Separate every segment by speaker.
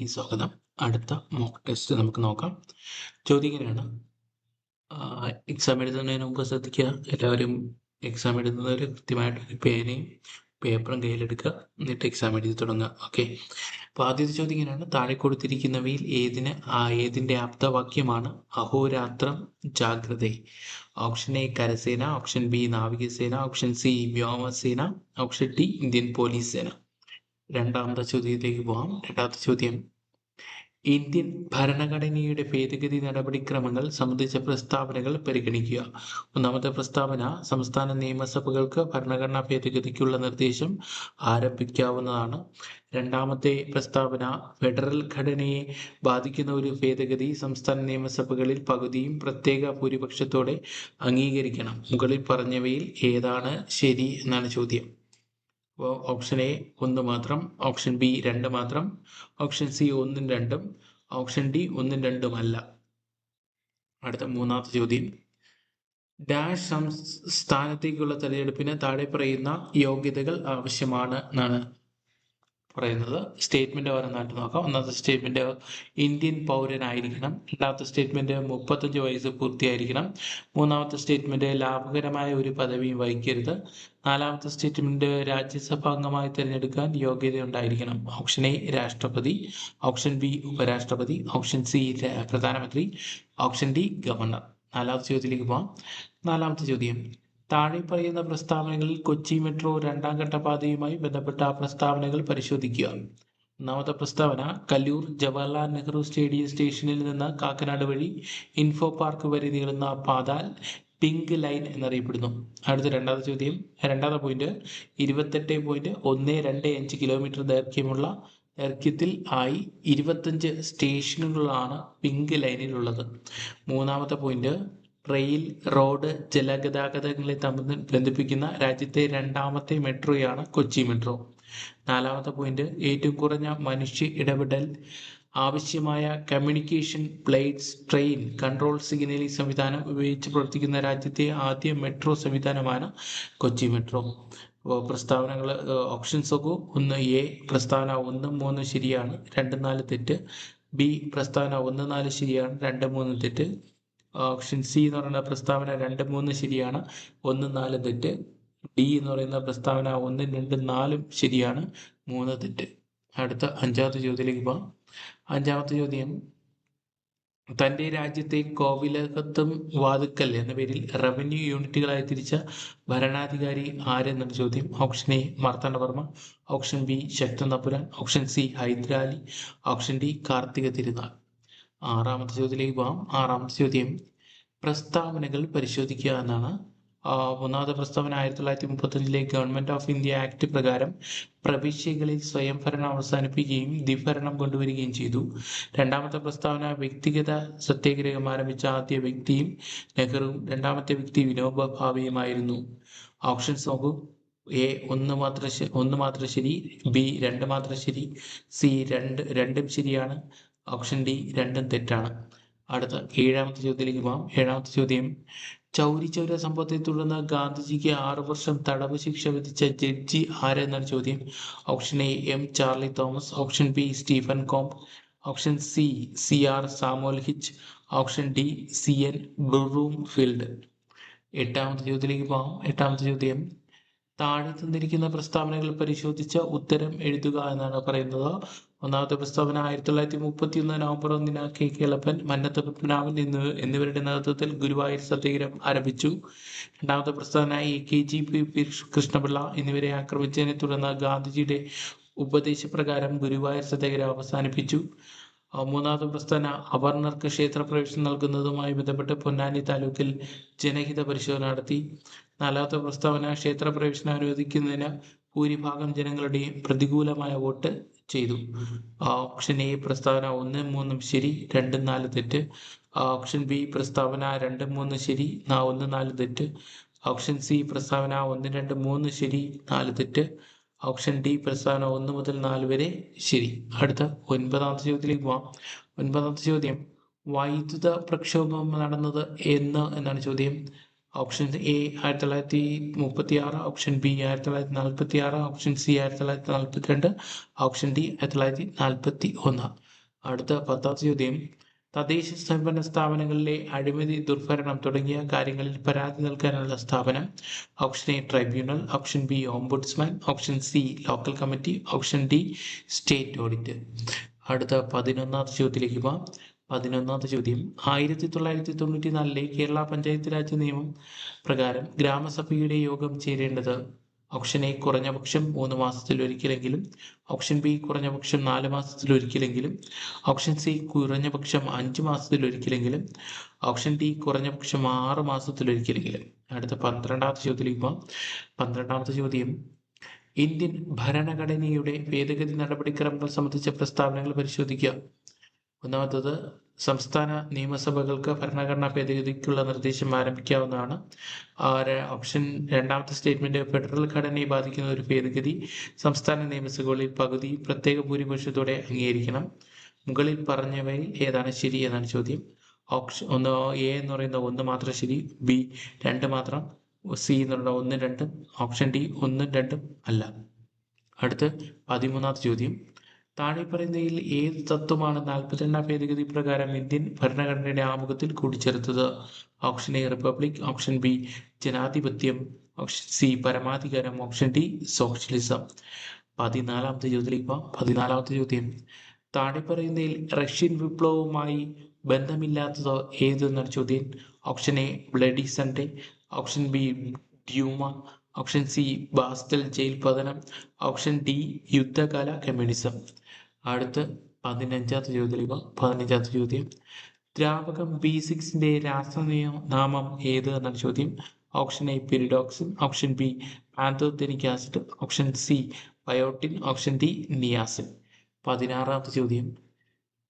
Speaker 1: വീഡിയോയിലേക്ക് സ്വാഗതം. അടുത്ത മോക്ക് ടെസ്റ്റ് നമുക്ക് നോക്കാം. ചോദ്യം എക്സാം എഴുതുന്നതിന് മുമ്പ് ശ്രദ്ധിക്കുക. എല്ലാവരും എക്സാം എഴുതുന്നവർ കൃത്യമായിട്ട് പേനയും പേപ്പറും കയ്യിലെടുക്കുക. എന്നിട്ട് എക്സാം എഴുതി തുടങ്ങുക. ഓക്കെ അപ്പോൾ ആദ്യത്തെ ചോദ്യം താഴെ കൊടുത്തിരിക്കുന്നവയിൽ ഏതിന് ആ ഏതിന്റെ ആപ്തവാക്യമാണ് അഹോരാത്രം ജാഗ്രത. ഓപ്ഷൻ എ കരസേന. ഓപ്ഷൻ ബി നാവികസേന. ഓപ്ഷൻ സി വ്യോമസേന. ഓപ്ഷൻ ഡി ഇന്ത്യൻ പോലീസ് സേന. രണ്ടാമത്തെ ചോദ്യത്തിലേക്ക് പോകാം രണ്ടാമത്തെ ചോദ്യം. ഇന്ത്യൻ ഭരണഘടനയുടെ ഭേദഗതി നടപടിക്രമങ്ങൾ സംബന്ധിച്ച പ്രസ്താവനകൾ പരിഗണിക്കുക. ഒന്നാമത്തെ പ്രസ്താവന സംസ്ഥാന നിയമസഭകൾക്ക് ഭരണഘടനാ ഭേദഗതിക്കുള്ള നിർദ്ദേശം ആരംഭിക്കാവുന്നതാണ്. രണ്ടാമത്തെ പ്രസ്താവന ഫെഡറൽ ഘടനയെ ബാധിക്കുന്ന ഒരു ഭേദഗതി സംസ്ഥാന നിയമസഭകളിൽ പകുതിയും പ്രത്യേക ഭൂരിപക്ഷത്തോടെ അംഗീകരിക്കണം. മുകളിൽ പറഞ്ഞവയിൽ ഏതാണ് ശരി എന്നാണ് ചോദ്യം. ഓപ്ഷൻ എ ഒന്ന് മാത്രം ഓപ്ഷൻ ബി രണ്ട് മാത്രം ഓപ്ഷൻ സി ഒന്നും രണ്ടും ഓപ്ഷൻ ഡി ഒന്നും രണ്ടും അല്ല. അടുത്ത മൂന്നാമത്തെ ചോദ്യം. ഡാഷ് സംസ്ഥാനത്തേക്കുള്ള തെരഞ്ഞെടുപ്പിന് താഴെ പറയുന്ന യോഗ്യതകൾ ആവശ്യമാണ് എന്നാണ്. പറയുന്നത്. സ്റ്റേറ്റ്മെന്റ് ഓരോന്നായിട്ട് നോക്കാം. ഒന്നാമത്തെ സ്റ്റേറ്റ്മെന്റ് ഇന്ത്യൻ പൗരനായിരിക്കണം. രണ്ടാമത്തെ സ്റ്റേറ്റ്മെന്റ് മുപ്പത്തഞ്ച് വയസ്സ് പൂർത്തിയായിരിക്കണം. മൂന്നാമത്തെ സ്റ്റേറ്റ്മെന്റ് ലാഭകരമായ ഒരു പദവിയും വഹിക്കരുത്. നാലാമത്തെ സ്റ്റേറ്റ്മെന്റ് രാജ്യസഭാംഗമായി തിരഞ്ഞെടുക്കാൻ യോഗ്യത ഉണ്ടായിരിക്കണം ഓപ്ഷൻ എ രാഷ്ട്രപതി. ഓപ്ഷൻ ബി ഉപരാഷ്ട്രപതി. ഓപ്ഷൻ സി പ്രധാനമന്ത്രി. ഓപ്ഷൻ ഡി ഗവർണർ നാലാമത്തെ ചോദ്യത്തിലേക്ക് പോവാം. നാലാമത്തെ ചോദ്യം. താഴെ പറയുന്ന പ്രസ്താവനകളിൽ കൊച്ചി മെട്രോ രണ്ടാം ഘട്ട പാതയുമായി ബന്ധപ്പെട്ട പ്രസ്താവനകൾ പരിശോധിക്കുക. ഒന്നാമത്തെ പ്രസ്താവന കല്ലൂർ ജവഹർലാൽ നെഹ്റു സ്റ്റേഡിയം സ്റ്റേഷനിൽ നിന്ന് കാക്കനാട് വഴി ഇൻഫോ പാർക്ക് വരെ നീളുന്ന പാത പിങ്ക് ലൈൻ എന്നറിയപ്പെടുന്നു. അടുത്ത രണ്ടാമത്തെ ചോദ്യം രണ്ടാമത്തെ പോയിന്റ് ഇരുപത്തെട്ട് പോയിന്റ് ഒന്ന് രണ്ട് അഞ്ച് കിലോമീറ്റർ ദൈർഘ്യമുള്ള ദൈർഘ്യത്തിൽ ആയി ഇരുപത്തഞ്ച് സ്റ്റേഷനുകളാണ് പിങ്ക് ലൈനിലുള്ളത്. മൂന്നാമത്തെ പോയിന്റ് റെയിൽ റോഡ് ജലഗതാഗതങ്ങളെ തമ്മിൽ ബന്ധിപ്പിക്കുന്ന രാജ്യത്തെ രണ്ടാമത്തെ മെട്രോയാണ് കൊച്ചി മെട്രോ. നാലാമത്തെ പോയിന്റ് ഏറ്റവും കുറഞ്ഞ മനുഷ്യ ഇടപെടൽ ആവശ്യമായ communication plates train control signalling സംവിധാനം ഉപയോഗിച്ച് പ്രവർത്തിക്കുന്ന രാജ്യത്തെ ആദ്യ മെട്രോ സംവിധാനമാണ് കൊച്ചി മെട്രോ. പ്രസ്താവനകൾ ഓപ്ഷൻസ് നോക്കൂ. ഒന്ന് എ പ്രസ്താവന ഒന്ന് മൂന്ന് ശരിയാണ് രണ്ട് നാല് തെറ്റ്. ബി പ്രസ്താവന ഒന്ന് നാല് ശരിയാണ് രണ്ട് മൂന്ന് തെറ്റ്. ഓപ്ഷൻ സി എന്ന് പറയുന്ന പ്രസ്താവന രണ്ട് മൂന്ന് ശരിയാണ് ഒന്ന് നാല് തെറ്റ്. ഡി എന്ന് പറയുന്ന പ്രസ്താവന ഒന്ന് രണ്ട് നാലും ശരിയാണ് മൂന്ന് തെറ്റ്. അടുത്ത അഞ്ചാമത്തെ ചോദ്യത്തിലേക്ക് പോകാം അഞ്ചാമത്തെ ചോദ്യം തന്റെ രാജ്യത്തെ കോവിലകത്തും വാതുക്കൽ എന്ന പേരിൽ റവന്യൂ യൂണിറ്റുകളായി തിരിച്ച ഭരണാധികാരി ആരെന്നാണ് ചോദ്യം? Option A Marthanda Varma option B Sakthan Thampuran option C Hyder Ali. Option D Karthika Thirunal. ആറാമത്തെ ചോദ്യത്തിലേക്ക് പോകാം ആറാമത്തെ ചോദ്യം പ്രസ്താവനകൾ പരിശോധിക്കുക എന്നാണ്. ഒന്നാമത്തെ പ്രസ്താവന ആയിരത്തി തൊള്ളായിരത്തി മുപ്പത്തഞ്ചിലെ ഗവൺമെന്റ് ഓഫ് ഇന്ത്യ ആക്ട് പ്രകാരം പ്രവിശ്യകളിൽ സ്വയംഭരണം അവസാനിപ്പിക്കുകയും ദ്വിഭരണം കൊണ്ടുവരികയും ചെയ്തു. രണ്ടാമത്തെ പ്രസ്താവന വ്യക്തിഗത സത്യാഗ്രഹം ആരംഭിച്ച ആദ്യ വ്യക്തിയും നെഹ്റുവും രണ്ടാമത്തെ വ്യക്തി വിനോബ ഭാവെയുമായിരുന്നു. ഓപ്ഷൻസ് നോക്കൂ. എ ഒന്ന് മാത്രം ഒന്ന് മാത്രം ശരി ബി രണ്ട് മാത്രം ശരി സി രണ്ട് രണ്ടും ശരിയാണ്. ഓപ്ഷൻ ഡി രണ്ടും തെറ്റാണ്. അടുത്ത ഏഴാമത്തെ ചോദ്യത്തിലേക്ക് പോകാം ഏഴാമത്തെ ചോദ്യം ചൗരി ചൗര സംഭവത്തെ തുടർന്ന് ഗാന്ധിജിക്ക് ആറു വർഷം തടവ് ശിക്ഷ വിധിച്ച ജഡ്ജി ആരെന്നാണ് ചോദ്യം? Option A M Charlie Thomas. Option B Stephen Kom option C C. R. Samuel Hitch. Option D C. N. Broomfield എട്ടാമത്തെ ചോദ്യത്തിലേക്ക് പോകാം എട്ടാമത്തെ ചോദ്യം താഴെ തന്നിരിക്കുന്ന പ്രസ്താവനകൾ പരിശോധിച്ച് ഉത്തരം എഴുതുക എന്നാണ് പറയുന്നത്. ഒന്നാമത്തെ പ്രസ്താവന ആയിരത്തി തൊള്ളായിരത്തി മുപ്പത്തി ഒന്ന് നവംബർ ഒന്നിന് കെ. കേളപ്പൻ മന്നത്ത് പത്മനാഭൻ എന്നിവ എന്നിവരുടെ നേതൃത്വത്തിൽ ഗുരുവായൂർ സത്യാഗ്രഹം ആരംഭിച്ചു. രണ്ടാമത്തെ പ്രസ്താവന A. K. G. P. Krishna Pillai എന്നിവരെ ആക്രമിച്ചതിനെ തുടർന്ന് ഗാന്ധിജിയുടെ ഉപദേശപ്രകാരം ഗുരുവായൂർ സത്യാഗ്രഹം അവസാനിപ്പിച്ചു. മൂന്നാമത്തെ പ്രസ്താവന അവർണർക്ക് ക്ഷേത്രപ്രവേശനം നൽകുന്നതുമായി ബന്ധപ്പെട്ട് പൊന്നാനി താലൂക്കിൽ ജനഹിത പരിശോധന നടത്തി. നാലാമത്തെ പ്രസ്താവന ക്ഷേത്രപ്രവേശനം അനുവദിക്കുന്നതിന് ഭൂരിഭാഗം ജനങ്ങളുടെയും പ്രതികൂലമായ വോട്ട് ചെയ്തു. ഓപ്ഷൻ എ പ്രസ്താവന ഒന്ന് മൂന്നും ശരി രണ്ട് നാല് തെറ്റ്. ഓപ്ഷൻ ബി പ്രസ്താവന രണ്ട് മൂന്ന് ശരി ഒന്ന് നാല് തെറ്റ്. ഓപ്ഷൻ സി പ്രസ്താവന ഒന്ന് രണ്ട് മൂന്ന് ശരി നാല് തെറ്റ്. ഓപ്ഷൻ ഡി പ്രസ്താവന ഒന്ന് മുതൽ നാല് വരെ ശരി. അടുത്ത ഒൻപതാമത്തെ ചോദ്യത്തിലേക്ക് പോവാം. ഒൻപതാമത്തെ ചോദ്യം വൈദ്യുത പ്രക്ഷോഭം നടന്നത് എന്ന് എന്നാണ് ചോദ്യം. ഓപ്ഷൻ എ ആയിരത്തി തൊള്ളായിരത്തി മുപ്പത്തി ആറ് ഓപ്ഷൻ ബി ആയിരത്തി തൊള്ളായിരത്തി നാൽപ്പത്തി ആറ് ഓപ്ഷൻ സി ആയിരത്തി തൊള്ളായിരത്തി നാൽപ്പത്തി രണ്ട് ഓപ്ഷൻ ഡി ആയിരത്തി തൊള്ളായിരത്തി നാൽപ്പത്തി ഒന്ന് അടുത്ത പത്താം ചോദ്യം. തദ്ദേശ സ്വയംഭരണ സ്ഥാപനങ്ങളിലെ അഴിമതി ദുർഭരണം തുടങ്ങിയ കാര്യങ്ങളിൽ പരാതി നൽകാനുള്ള സ്ഥാപനം. Option A tribunal option B ombudsman option C local committee option D state audit അടുത്ത പതിനൊന്നാമത്തെ ചോദ്യത്തിലേക്ക് പോവാം. പതിനൊന്നാമത്തെ ചോദ്യം. ആയിരത്തി തൊള്ളായിരത്തി തൊണ്ണൂറ്റി നാലിലെ കേരള പഞ്ചായത്ത് രാജ് നിയമം പ്രകാരം ഗ്രാമസഭയുടെ യോഗം ചേരേണ്ടത് ഓപ്ഷൻ എ കുറഞ്ഞ പക്ഷം മൂന്ന് മാസത്തിൽ ഒരിക്കലെങ്കിലും ഓപ്ഷൻ ബി കുറഞ്ഞ പക്ഷം നാല് മാസത്തിൽ ഒരിക്കലെങ്കിലും ഓപ്ഷൻ സി കുറഞ്ഞ പക്ഷം അഞ്ച് മാസത്തിൽ ഒരിക്കലെങ്കിലും ഓപ്ഷൻ ഡി കുറഞ്ഞ പക്ഷം ആറ് മാസത്തിൽ ഒരിക്കലെങ്കിലും. അടുത്ത പന്ത്രണ്ടാമത്തെ ചോദ്യത്തിലേക്ക് പന്ത്രണ്ടാമത്തെ ചോദ്യം. ഇന്ത്യൻ ഭരണഘടനയുടെ ഭേദഗതി നടപടിക്രമങ്ങൾ സംബന്ധിച്ച പ്രസ്താവനകൾ പരിശോധിക്കുക. ഒന്നാമത്തത് സംസ്ഥാന നിയമസഭകൾക്ക് ഭരണഘടനാ ഭേദഗതിക്കുള്ള നിർദ്ദേശം ആരംഭിക്കാവുന്നതാണ്. ഓപ്ഷൻ രണ്ടാമത്തെ സ്റ്റേറ്റ്മെന്റ് ഫെഡറൽ ഘടനയെ ബാധിക്കുന്ന ഒരു ഭേദഗതി സംസ്ഥാന നിയമസഭകളിൽ പകുതി പ്രത്യേക ഭൂരിപക്ഷത്തോടെ അംഗീകരിക്കണം. മുകളിൽ പറഞ്ഞവയിൽ ഏതാണ് ശരി എന്നാണ് ചോദ്യം. ഓപ്ഷൻ ഒന്ന് എ എന്ന് പറയുന്ന ഒന്ന് മാത്രം ശരി ബി രണ്ട് മാത്രം സി എന്നുള്ള ഒന്ന് രണ്ടും ഓപ്ഷൻ ഡി ഒന്നും രണ്ടും അല്ല. അടുത്ത് പതിമൂന്നാമത്തെ ചോദ്യം. താഴെ പറയുന്നതിൽ ഏത് തത്വമാണ് നാൽപ്പത്തിരണ്ടാം ഭേദഗതി പ്രകാരം ഇന്ത്യൻ ഭരണഘടനയുടെ ആമുഖത്തിൽ കൂടിച്ചേർത്തത് option A republic. Option B ജനാധിപത്യം. ഓപ്ഷൻ സി പരമാധികാരം. Option D socialism. പതിനാലാമത്തെ ചോദ്യത്തിലേക്ക് പതിനാലാമത്തെ ചോദ്യം. താഴെ പറയുന്നതിൽ റഷ്യൻ വിപ്ലവവുമായി ബന്ധമില്ലാത്തത് ഏതെന്നാണ് ചോദ്യം? Option A bloody Sunday. Option B Duma. Option C Bastille jail പതനം ഓപ്ഷൻ ഡി യുദ്ധകാല കമ്മ്യൂണിസം അടുത്ത് പതിനഞ്ചാമത്തെ പോകാം. പതിനഞ്ചാമത്തെ ചോദ്യം. ദ്രാവകം ബി സിക്സിന്റെ രാസനിയ നാമം ഏത് എന്നാണ് ചോദ്യം. Option A pyridoxine option B pantothenic acid option C biotin option D niacin പതിനാറാമത്തെ ചോദ്യം.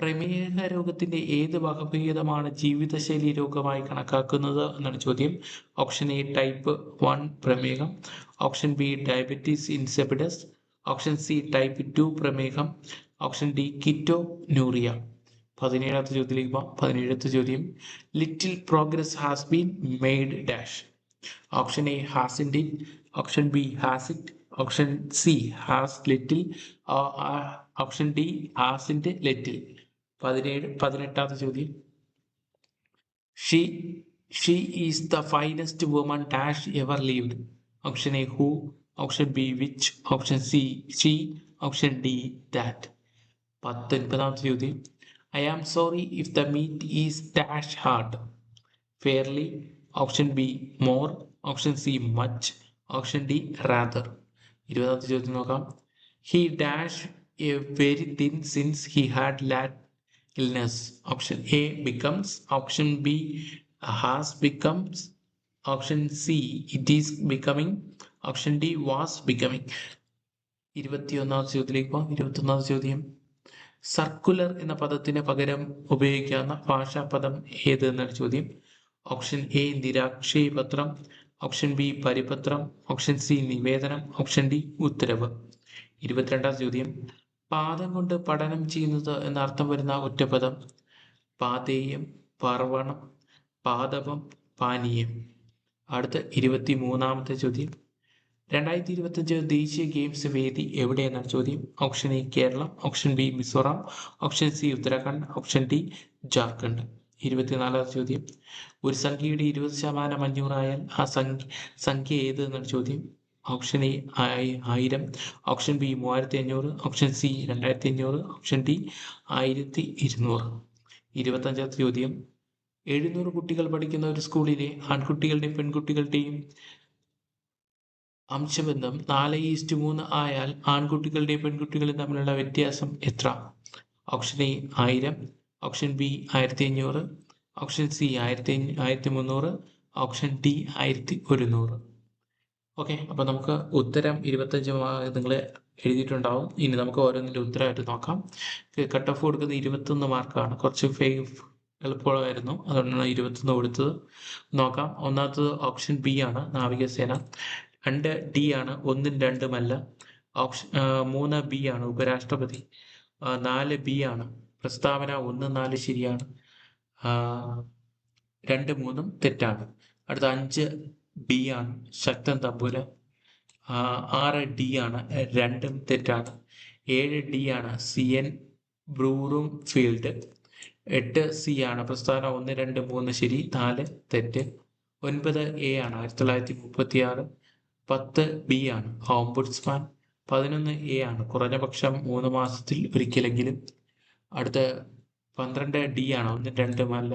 Speaker 1: പ്രമേഹ രോഗത്തിന്റെ ഏത് വകഭേദമാണ് ജീവിതശൈലി രോഗമായി കണക്കാക്കുന്നത് എന്നാണ് ചോദ്യം. ഓപ്ഷൻ എ ടൈപ്പ് വൺ പ്രമേഹം. Option B diabetes insipidus option C type two പ്രമേഹം. ഓപ്ഷൻ ഡി കിറ്റോ ന്യൂറിയ പതിനേഴാമത്തെ ചോദ്യത്തിലേക്ക് പോകാം പതിനേഴാമത്തെ ചോദ്യം. Little progress has been made dash option A has in option B has it option C has little option D has int little പതിനേഴ് പതിനെട്ടാമത്തെ ചോദ്യം. She she is the finest woman dash ever lived option A who option B which option C she option D that പത്തൊൻപതാമത്തെ ചോദ്യം. I am sorry if the meet is dash hard fairly option B more option C much option D rather ഇരുപതാമത്തെ ചോദ്യം നോക്കാം. He dash a very thin since he had late illness Option A becomes, option B has becomes, option C it is becoming, option D was becoming. ഇരുപത്തിയൊന്നാം ചോദ്യത്തിലേക്ക് പോകാം ഇരുപത്തൊന്നാം ചോദ്യം. Circular എന്ന പദത്തിന് പകരം ഉപയോഗിക്കാവുന്ന ഭാഷാ പദം ഏത് എന്നാണ് ചോദ്യം? ഓപ്ഷൻ എ നിരാക്ഷേയ പത്രം ഓപ്ഷൻ ബി പരിപത്രം ഓപ്ഷൻ സി നിവേദനം ഓപ്ഷൻ ഡി ഉത്തരവ്. ഇരുപത്തിരണ്ടാം ചോദ്യം. പാദം കൊണ്ട് പഠനം ചെയ്യുന്നത് എന്ന അർത്ഥം വരുന്ന ഒറ്റപദം. പാതേയം പർവണം പാദപം പാനീയം. അടുത്ത ഇരുപത്തി മൂന്നാമത്തെ ചോദ്യം. രണ്ടായിരത്തി ഇരുപത്തഞ്ച് ദേശീയ ഗെയിംസ് വേദി എവിടെയെന്നാണ് ചോദ്യം. Option A Kerala. Option B Mizoram. Option C Uttarakhand. Option D Jharkhand. ഇരുപത്തിനാലാമത്തെ ചോദ്യം. ഒരു സംഖ്യയുടെ ഇരുപത് ശതമാനം അഞ്ഞൂറായാൽ ആ സംഖ്യ സംഖ്യ ഏത് എന്നാണ് ചോദ്യം. ഓപ്ഷൻ എ ആയി- ആയിരം. ഓപ്ഷൻ ബി മൂവായിരത്തി അഞ്ഞൂറ് ഓപ്ഷൻ സി രണ്ടായിരത്തി അഞ്ഞൂറ് ഓപ്ഷൻ ഡി ആയിരത്തി ഇരുന്നൂറ് ഇരുപത്തഞ്ചാമത്തെ ചോദ്യം. എഴുന്നൂറ് കുട്ടികൾ പഠിക്കുന്ന ഒരു സ്കൂളിലെ ആൺകുട്ടികളുടെയും പെൺകുട്ടികളുടെയും അംശബന്ധം നാല് ഈസ്റ്റ് മൂന്ന് ആയാൽ ആൺകുട്ടികളുടെയും പെൺകുട്ടികളും തമ്മിലുള്ള വ്യത്യാസം എത്ര? ഓപ്ഷൻ എ ആയിരം. ഓപ്ഷൻ ബി ആയിരത്തി അഞ്ഞൂറ് ഓപ്ഷൻ സി ആയിരത്തി ആയിരത്തി മുന്നൂറ് ഓപ്ഷൻ ഡി ആയിരത്തി ഒരുന്നൂറ് ഓക്കെ അപ്പോൾ നമുക്ക് ഉത്തരം ഇരുപത്തഞ്ച് നിങ്ങൾ എഴുതിയിട്ടുണ്ടാവും. ഇനി നമുക്ക് ഓരോന്നിന്റെ ഉത്തരമായിട്ട് നോക്കാം. കട്ട് ഓഫ് കൊടുക്കുന്നത് ഇരുപത്തൊന്ന് മാർക്കാണ് കുറച്ച് ഫേ എളുപ്പമായിരുന്നു അതുകൊണ്ടാണ് ഇരുപത്തൊന്ന് കൊടുത്തത്. നോക്കാം. ഒന്നാമത്തത് ഓപ്ഷൻ ബി ആണ് നാവികസേന. രണ്ട് ഡി ആണ് ഒന്നും രണ്ടുമല്ല ഓപ്ഷൻ മൂന്ന് ബി ആണ് ഉപരാഷ്ട്രപതി. നാല് ബി ആണ്. പ്രസ്താവന ഒന്ന് നാല് ശരിയാണ്. രണ്ട് മൂന്നും തെറ്റാണ്. അടുത്ത അഞ്ച് ബി ആണ് ശക്തൻ തമ്പുരാൻ. ആറ് ഡി ആണ് രണ്ടും തെറ്റാണ്. ഏഴ് ഡി ആണ് സി എൻ ബ്രൂറും ഫീൽഡ്. എട്ട് സി ആണ് പ്രസ്ഥാനം ഒന്ന് രണ്ട് മൂന്ന് ശരി നാല് തെറ്റ്. ഒൻപത് എ ആണ് ആയിരത്തി തൊള്ളായിരത്തി മുപ്പത്തി ആറ് പത്ത് ബി ആണ് ഹോംബുഡ്സ്മാൻ പതിനൊന്ന് എ ആണ് കുറഞ്ഞ പക്ഷം മൂന്ന് മാസത്തിൽ ഒരിക്കലെങ്കിലും. അടുത്ത പന്ത്രണ്ട് ഡി ആണ് ഒന്ന് രണ്ടുമല്ല.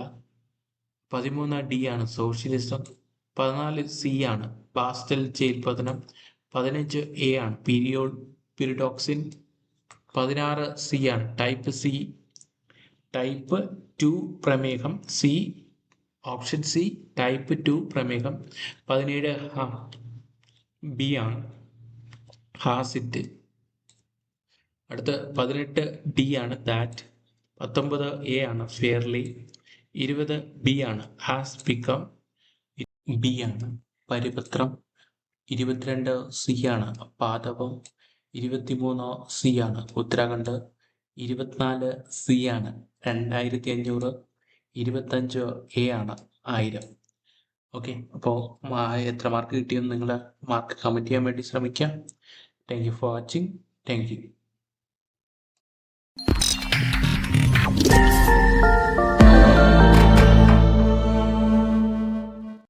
Speaker 1: പതിമൂന്ന് ഡി ആണ് സോഷ്യലിസം. പതിനാല് സി ആണ്. പാസ്റ്റൽ ജയിൽ പതനം പതിനഞ്ച് എ ആണ്. പീരിയോ പിരിഡോക്സിൻ പതിനാറ് സി ആണ്. ടൈപ്പ് സി ടൈപ്പ് ടു പ്രമേഹം C option C type two പ്രമേഹം പതിനേഴ് ബി ആണ്. ഹാസിറ്റ് അടുത്ത പതിനെട്ട് ഡി ആണ് ദാറ്റ്. പത്തൊമ്പത് എ ആണ് ഫെയർലി. ഇരുപത് ബി ആണ് ഹാസ് ബിക്കം. ബി ആണ് പരിപത്രം ഇരുപത്തിരണ്ട് സി ആണ്. പാദവം ഇരുപത്തിമൂന്ന് സി ആണ്. ഉത്തരാഖണ്ഡ് ഇരുപത്തിനാല് സി ആണ്. രണ്ടായിരത്തി അഞ്ഞൂറ് ഇരുപത്തഞ്ച് എ ആണ്. ആയിരം. ഓക്കെ അപ്പോൾ എത്ര മാർക്ക് കിട്ടിയെന്ന് നിങ്ങൾ മാർക്ക് കമന്റ് ചെയ്യാൻ വേണ്ടി ശ്രമിക്കാം. Thank you for watching thank you